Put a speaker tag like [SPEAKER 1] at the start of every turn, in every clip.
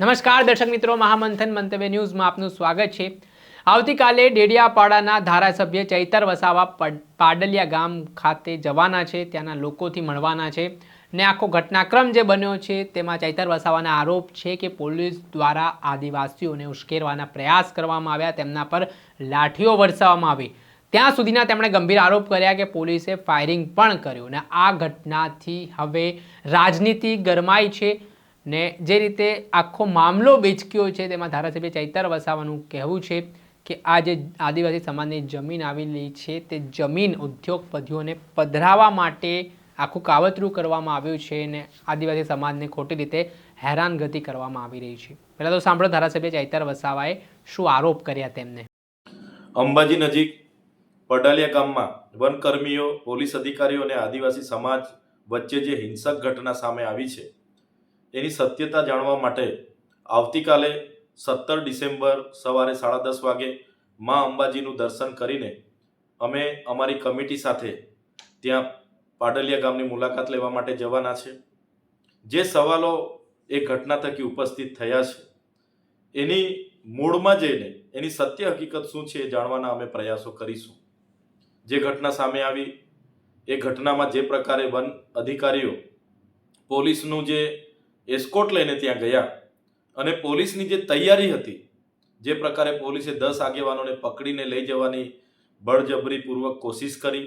[SPEAKER 1] નમસ્કાર દર્શક મિત્રો, મહામંથન મંતવ્ય ન્યૂઝમાં આપનું સ્વાગત છે. આવતીકાલે ડેડિયાપાડાના ધારાસભ્ય ચૈતર વસાવા પાડલિયા ગામ ખાતે જવાના છે, ત્યાંના લોકોથી મળવાના છે ને આખો ઘટનાક્રમ જે બન્યો છે, તેમાં ચૈતર વસાવાના આરોપ છે કે પોલીસ દ્વારા આદિવાસીઓને ઉશ્કેરવાના પ્રયાસ કરવામાં આવ્યા, તેમના પર લાઠીઓ વરસાવવામાં આવી. ત્યાં સુધીના તેમણે ગંભીર આરોપ કર્યા કે પોલીસે ફાયરિંગ પણ કર્યું ને આ ઘટનાથી હવે રાજનીતિ ગરમાઈ છે. ને જે રીતે આખો મામલો બેચક્યો છે, તેમાં ધારાસભ્ય ચૈતર વસાવાનું કહેવું છે કે આ જે આદિવાસી સમાજની જમીન આવેલી છે, તે જમીન ઉદ્યોગપતિઓને પધરાવવા માટે આખું કાવતરું કરવામાં આવ્યું છે ને આદિવાસી સમાજને ખોટી રીતે હેરાનગતિ કરવામાં આવી રહી છે. પહેલાં તો સાંભળો ધારાસભ્ય ચૈતર વસાવાએ શું આરોપ કર્યા તેમને.
[SPEAKER 2] અંબાજી નજીક પડાલિયા ગામમાં વનકર્મીઓ, પોલીસ અધિકારીઓ અને આદિવાસી સમાજ વચ્ચે જે હિંસક ઘટના સામે આવી છે એની સત્યતા જાણવા માટે આવતીકાલે સત્તર ડિસેમ્બર સવારે સાડા દસ વાગે મા અંબાજીનું દર્શન કરીને અમે અમારી કમિટી સાથે ત્યાં પાડલિયા ગામની મુલાકાત લેવા માટે જવાના છે. જે સવાલો એ ઘટના થકી ઉપસ્થિત થયા છે. એની મૂળમાં જઈને એની સત્ય હકીકત શું છે એ જાણવાના અમે પ્રયાસો કરીશું. જે ઘટના સામે આવી, એ ઘટનામાં જે પ્રકારે વન અધિકારીઓ પોલીસનું જે એસ્કોટ લઈને ત્યાં ગયા અને પોલીસની જે તૈયારી હતી, જે પ્રકારે પોલીસે દસ આગેવાનોને પકડીને લઈ જવાની બળજબરીપૂર્વક કોશિશ કરી,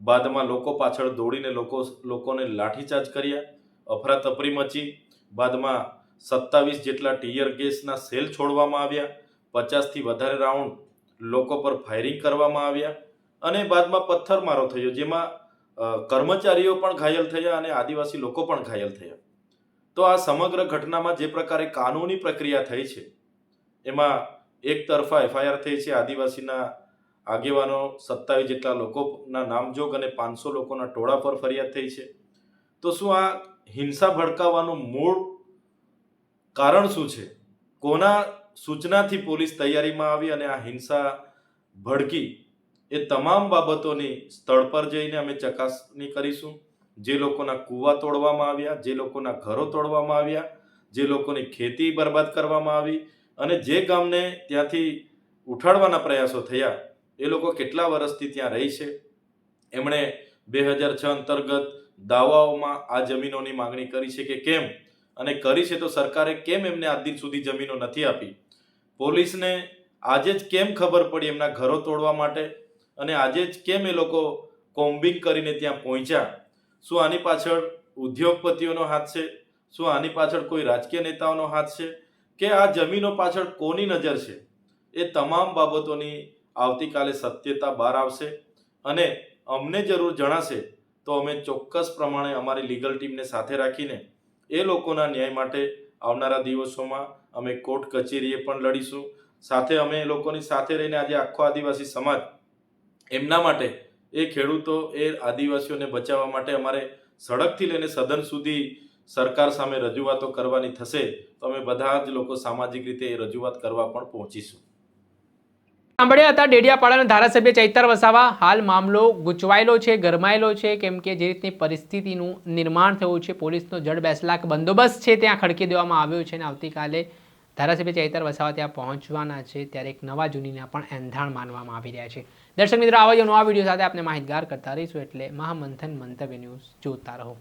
[SPEAKER 2] બાદમાં લોકો પાછળ દોડીને લોકો, લોકોને લાઠીચાર્જ કર્યા, અફરાતફરી મચી, બાદમાં સત્તાવીસ જેટલા ટીયર ગેસના સેલ છોડવામાં આવ્યા, પચાસથી વધારે રાઉન્ડ લોકો પર ફાયરિંગ કરવામાં આવ્યા અને બાદમાં પથ્થરમારો થયો, જેમાં કર્મચારીઓ પણ ઘાયલ થયા અને આદિવાસી લોકો પણ ઘાયલ થયા. તો આ સમગ્ર ઘટનામાં જે પ્રકારે કાનૂની પ્રક્રિયા થઈ છે, એમાં એક તરફા એફઆઈઆર થઈ છે, આદિવાસીના આગેવાનો સત્તાવીસ જેટલા લોકોના નામજોગ અને પાંચસો લોકોના ટોળા પર ફરિયાદ થઈ છે. તો શું આ હિંસા ભડકાવવાનું મૂળ કારણ શું છે? કોના સૂચનાથી પોલીસ તૈયારીમાં આવી અને આ હિંસા ભડકી? એ તમામ બાબતોની સ્થળ પર જઈને અમે ચકાસણી કરીશું. જે લોકોના કૂવા તોડવામાં આવ્યા, જે લોકોના ઘરો તોડવામાં આવ્યા, જે લોકોની ખેતી બરબાદ કરવામાં આવી અને જે ગામને ત્યાંથી ઉઠાડવાના પ્રયાસો થયા, એ લોકો કેટલા વર્ષથી ત્યાં રહી છે? એમણે બે હજાર છ અંતર્ગત દાવાઓમાં આ જમીનોની માંગણી કરી છે કે કેમ? અને કરી છે તો સરકારે કેમ એમને આજ દિન સુધી જમીનો નથી આપી? પોલીસને આજે જ કેમ ખબર પડી એમના ઘરો તોડવા માટે? અને આજે જ કેમ એ લોકો કોમ્બિંગ કરીને ત્યાં પહોંચ્યા? શું આની પાછળ ઉદ્યોગપતિઓનો હાથ છે? શું આની પાછળ કોઈ રાજકીય નેતાઓનો હાથ છે? કે આ જમીનો પાછળ કોની નજર છે? એ તમામ બાબતોની આવતીકાલે સત્યતા બહાર આવશે અને અમને જરૂર જણાશે તો અમે ચોક્કસ પ્રમાણે અમારી લીગલ ટીમને સાથે રાખીને એ લોકોના ન્યાય માટે આવનારા દિવસોમાં અમે કોર્ટ કચેરીએ પણ લડીશું. સાથે અમે એ લોકોની સાથે રહીને આજે આખો આદિવાસી સમાજ એમના માટે એ ખેડૂતો, એ આદિવાસીઓને બચાવવા માટે અમારે સડકથી લઈને સદન સુધી સરકાર સામે રજૂઆતો કરવાની થશે, તો અમે બધા જ લોકો સામાજિક રીતે એ રજૂઆત કરવા પણ પહોંચીશું.
[SPEAKER 1] સાંભળ્યા હતા ડેડિયાપાડાના ધારાસભ્ય ચૈતર વસાવા, હાલ મામલો ગૂંચવાયેલો છે, ગરમાયેલો છે, કેમ કે જે રીતની પરિસ્થિતિનું નિર્માણ થયું છે, પોલીસનો જડ બેસલાક બંદોબસ્ત છે ત્યાં ખડકી દેવામાં આવ્યો છે અને આવતીકાલે ધારાસભ્ય ચૈતર વસાવા ત્યાં પહોંચવાના છે, ત્યારે એક નવા જૂનીના પણ એંધાણ માનવામાં આવી રહ્યા છે. દર્શક મિત્રો, આવા નવા વીડિયો સાથે આપણે માહિતગાર કરતા રહીશું એટલે મહામંથન મંતવ્ય ન્યૂઝ જોતા રહો.